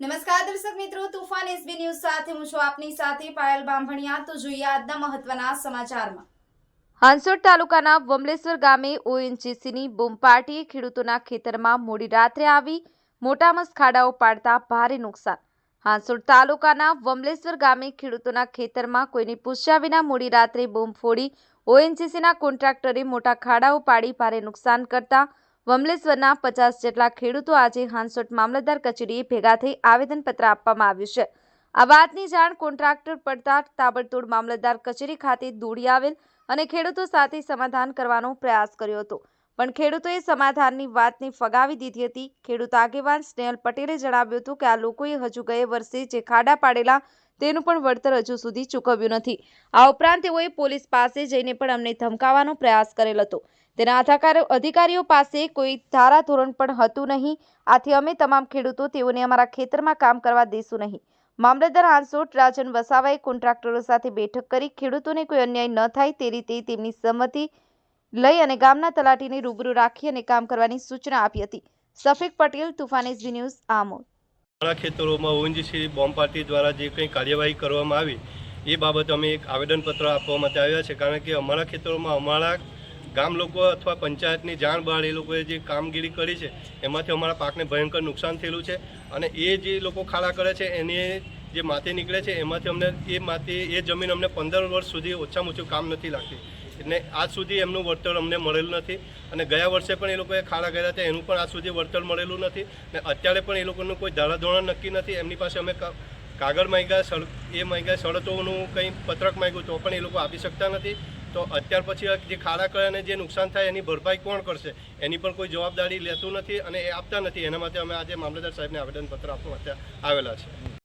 નમસ્કાર દર્શક મિત્રો, તુફાન એસબી ન્યૂઝ સાથે હું છું આપની સાથે પાયલ બાંભણિયા. તો જોઈએ આજના મહત્વના સમાચારમાં. હાંસોડ તાલુકાના વમલેશ્વર ગામે ઓએનજીસીની બૂમ પાર્ટીએ ખેડૂતોના ખેતરમાં મોડી રાત્રે આવી મોટામસ ખાડાઓ પાડતા ભારે નુકસાન. હાંસોડ તાલુકાના વમલેશ્વર ગામે ખેડૂતોના ખેતરમાં કોઈને પૂછ્યા વિના મોડી રાત્રે બૂમ ફોડી ઓએનજીસીના કોન્ટ્રાક્ટરે મોટા ખાડાઓ પાડી ભારે નુકસાન કરતા વમલેશ્વરના પચાસ જેટલા ખેડૂતો આજે હાંસોટ મામલતદાર કચેરીએ ભેગા થઈ આવેદનપત્ર આપવામાં આવ્યું છે. આ વાતની જાણ કોન્ટ્રાક્ટર પડતા તાબડતોડ મામલતદાર કચેરી ખાતે દોડી આવેલ અને ખેડૂતો સાથે સમાધાન કરવાનો પ્રયાસ કર્યો હતો. પણ ખેડૂતોએ સમાધાનની વાતને ફગાવી દીધી હતી. ખેડૂત આગેવાન સ્નેહલ પટેલે જણાવ્યું હતું કે આ લોકોએ હજુ ગયે વર્ષે જે ખાડા પાડેલા તેનું પણ વળતર હજુ સુધી ચૂકવ્યું નથી. આ ઉપરાંત તેઓએ પોલીસ પાસે જઈને પણ અમને ધમકાવવાનો પ્રયાસ કરેલ હતો. તેના અધિકારો અધિકારીઓ પાસે કોઈ ધારાધોરણ પણ હતું નહીં. આથી અમે તમામ ખેડૂતો તેઓને અમારા ખેતરમાં કામ કરવા દેશું નહીં. મામલતદાર હાંસોટ રાજન વસાવાએ કોન્ટ્રાક્ટરો સાથે બેઠક કરી ખેડૂતોને કોઈ અન્યાય ન થાય તે રીતે તેમની સંમતિ લઈ અને ગામના તલાટીને રૂબરૂ રાખી અને કામ કરવાની સૂચના આપી હતી. Safiq Patel, Toofan SB news, Amod. અમારા ખેતરોમાં ઓએનજીસી બોમ્બ પાર્ટી દ્વારા જે કંઈ કાર્યવાહી કરવામાં આવી, એ બાબત અમે એક આવેદનપત્ર આપવા માટે આવ્યા છે. કારણ કે અમારા ખેતરોમાં અમારા ગામ લોકો અથવા પંચાયતની જાણ બહાર એ લોકોએ જે કામગીરી કરી છે, એમાંથી અમારા પાકને ભયંકર નુકસાન થયેલું છે. અને એ જે લોકો ખાડા કરે છે, એની જે માથે નીકળે છે, એમાંથી અમને એ માટી એ જમીન અમને પંદર વર્ષ સુધી ઓછામાં ઓછું કામ નથી લાગતી. એટલે આજ સુધી એમનું વળતર અમને મળેલું નથી અને ગયા વર્ષે પણ એ લોકોએ ખાડા કર્યા હતા, એનું પણ આજ સુધી વળતર મળેલું નથી ને અત્યારે પણ એ લોકોનું કોઈ ધારાધોરણ નક્કી નથી, એમની પાસે અમે કાગળ માંગ્યા, સળ, એ માંગ્યા, શરતોનું કંઈ પત્રક માંગ્યું તો પણ એ લોકો આપી શકતા નથી. તો અત્યાર પછી જે ખાડા કરે અને જે નુકસાન થાય એની ભરપાઈ કોણ કરશે? એની પણ કોઈ જવાબદારી લેતું નથી અને એ આપતા નથી. એના માટે અમે આજે મામલતદાર સાહેબને આવેદનપત્ર આપવા માટે આવેલા છે.